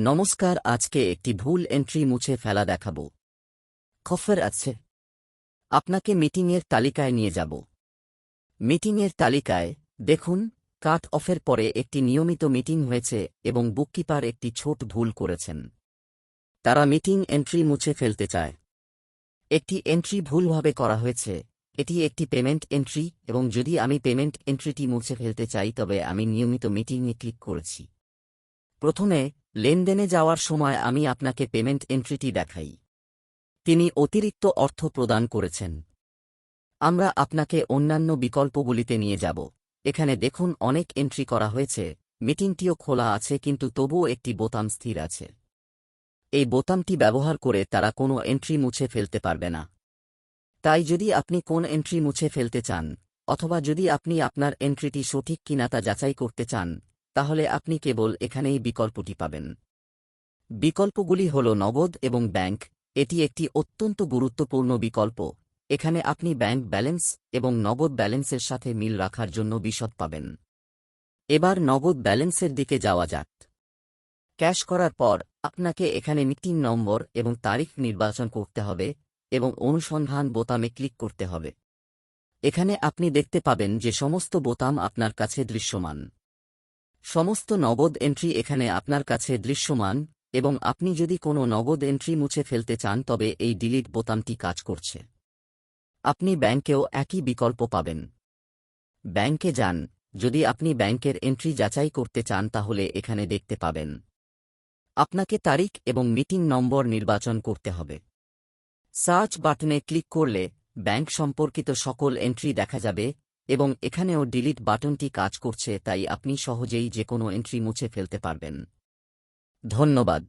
নমস্কার, আজকে একটি ভুল এন্ট্রি মুছে ফেলা দেখাবো। খফের আছে। আপনাকে মিটিংয়ের তালিকায় নিয়ে যাব। মিটিংয়ের তালিকায় দেখুন কাট অফের পরে একটি নিয়মিত মিটিং হয়েছে এবং বুককিপার একটি ছোট ভুল করেছেন। তারা মিটিং এন্ট্রি মুছে ফেলতে চায়। একটি এন্ট্রি ভুলভাবে করা হয়েছে। এটি একটি পেমেন্ট এন্ট্রি এবং যদি আমি পেমেন্ট এন্ট্রিটি মুছে ফেলতে চাই, তবে আমি নিয়মিত মিটিংয়ে ক্লিক করেছি। প্রথমে লেনদেনে যাওয়ার সময় আমি আপনাকে পেমেন্ট এন্ট্রিটি দেখাই। তিনি অতিরিক্ত অর্থ প্রদান করেছেন। আমরা আপনাকে অন্যান্য বিকল্পগুলিতে নিয়ে যাব। এখানে দেখুন অনেক এন্ট্রি করা হয়েছে। মিটিংটিও খোলা আছে কিন্তু তবুও একটি বোতাম স্থির আছে। এই বোতামটি ব্যবহার করে তারা কোনো এন্ট্রি মুছে ফেলতে পারবে না। তাই যদি আপনি কোন এন্ট্রি মুছে ফেলতে চান, অথবা যদি আপনি আপনার এন্ট্রিটি সঠিক কিনা তা যাচাই করতে চান তাহলে আপনি কেবল এখানেই বিকল্পটি পাবেন। বিকল্পগুলি হল নগদ এবং ব্যাংক। এটি একটি অত্যন্ত গুরুত্বপূর্ণ বিকল্প। এখানে আপনি ব্যাংক ব্যালেন্স এবং নগদ ব্যালেন্সের সাথে মিল রাখার জন্য বিশদ পাবেন। এবার নগদ ব্যালেন্সের দিকে যাওয়া যাক। ক্যাশ করার পর আপনাকে এখানে মিটিং নম্বর এবং তারিখ নির্বাচন করতে হবে এবং অনুসন্ধান বোতামে ক্লিক করতে হবে। এখানে আপনি দেখতে পাবেন যে সমস্ত বোতাম আপনার কাছে দৃশ্যমান। সমস্ত নগদ এন্ট্রি এখানে আপনার কাছে দৃশ্যমান, এবং আপনি যদি কোনো নগদ এন্ট্রি মুছে ফেলতে চান তবে এই ডিলিট বোতামটি কাজ করছে। আপনি ব্যাংকেও একই বিকল্প পাবেন। ব্যাংকে যান। যদি আপনি ব্যাংকের এন্ট্রি যাচাই করতে চান তাহলে এখানে দেখতে পাবেন। আপনাকে তারিখ এবং মিটিং নম্বর নির্বাচন করতে হবে। সার্চ বাটনে ক্লিক করলে ব্যাংক সম্পর্কিত সকল এন্ট্রি দেখা যাবে এবং এখানেও ডিলিট বাটনটি কাজ করছে তাই আপনি সহজেই যে কোনো এন্ট্রি মুছে ফেলতে পারবেন। ধন্যবাদ।